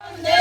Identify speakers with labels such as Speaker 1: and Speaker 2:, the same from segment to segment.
Speaker 1: অভিজিৎ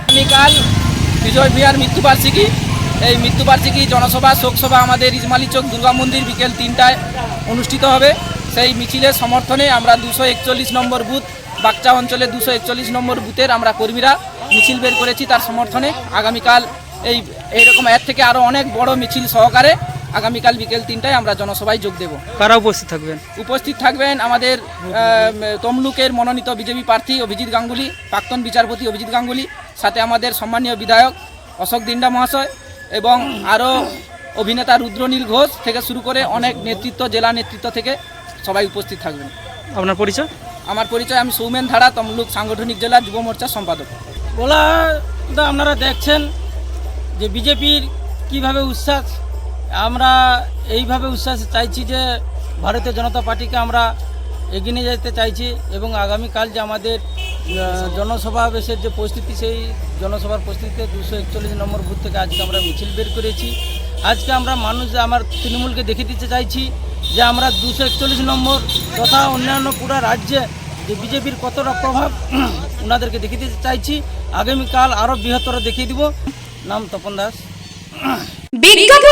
Speaker 2: আগামীকাল বিজয় বিহার মৃত্যুবার্ষিকী। এই মৃত্যুবার্ষিকী জনসভা, শোকসভা আমাদের ইজমালি চক দুর্গা মন্দির বিকেল তিনটায় অনুষ্ঠিত হবে। সেই মিছিলের সমর্থনে আমরা দুশো একচল্লিশ নম্বর বুথ, বাগচা অঞ্চলে দুশো একচল্লিশ নম্বর বুথের আমরা কর্মীরা মিছিল বের করেছি। তার সমর্থনে আগামীকাল এই এইরকম এর থেকে আরও অনেক বড় মিছিল সহকারে আগামীকাল বিকেল তিনটায় আমরা জনসভায় যোগ দেব।
Speaker 3: কারা উপস্থিত থাকবেন?
Speaker 2: উপস্থিত থাকবেন আমাদের তমলুকের মনোনীত বিজেপি প্রার্থী অভিজিৎ গাঙ্গুলি প্রাক্তন বিচারপতি অভিজিৎ গাঙ্গুলি সাথে আমাদের সম্মানীয় বিধায়ক অশোক দিন্ডা মহাশয় এবং আরও অভিনেতা রুদ্রনীল ঘোষ থেকে শুরু করে অনেক নেতৃত্ব জেলা নেতৃত্ব থেকে সবাই উপস্থিত থাকবেন।
Speaker 3: আপনার পরিচয়?
Speaker 2: আমার পরিচয় আমি সৌমেন ধারা তমলুক সাংগঠনিক জেলা যুব মোর্চার সম্পাদক।
Speaker 4: বলা তো আপনারা দেখছেন যে বিজেপির কীভাবে উচ্ছ্বাস আমরা এইভাবে উচ্ছ্বাস চাইছি যে ভারতীয় জনতা পার্টিকে আমরা এগিয়ে নিয়ে যেতে চাইছি এবং আগামীকাল যে আমাদের জনসমাবেশের যে পরিস্থিতি, সেই জনসভার পরিস্থিতিতে দুশো একচল্লিশ নম্বর বুথ থেকে আজকে আমরা মিছিল বের করেছি। আজকে আমরা মানুষ আমার তৃণমূলকে দেখিয়ে দিতে চাইছি যে আমরা দুশো একচল্লিশ নম্বর তথা অন্যান্য পুরো রাজ্যে যে বিজেপির কতটা প্রভাব ওনাদেরকে দেখিয়ে দিতে চাইছি। আগামীকাল আরও বৃহত্তর দেখিয়ে দিব। নাম তপন দাস।
Speaker 5: বিজ্ঞাপনের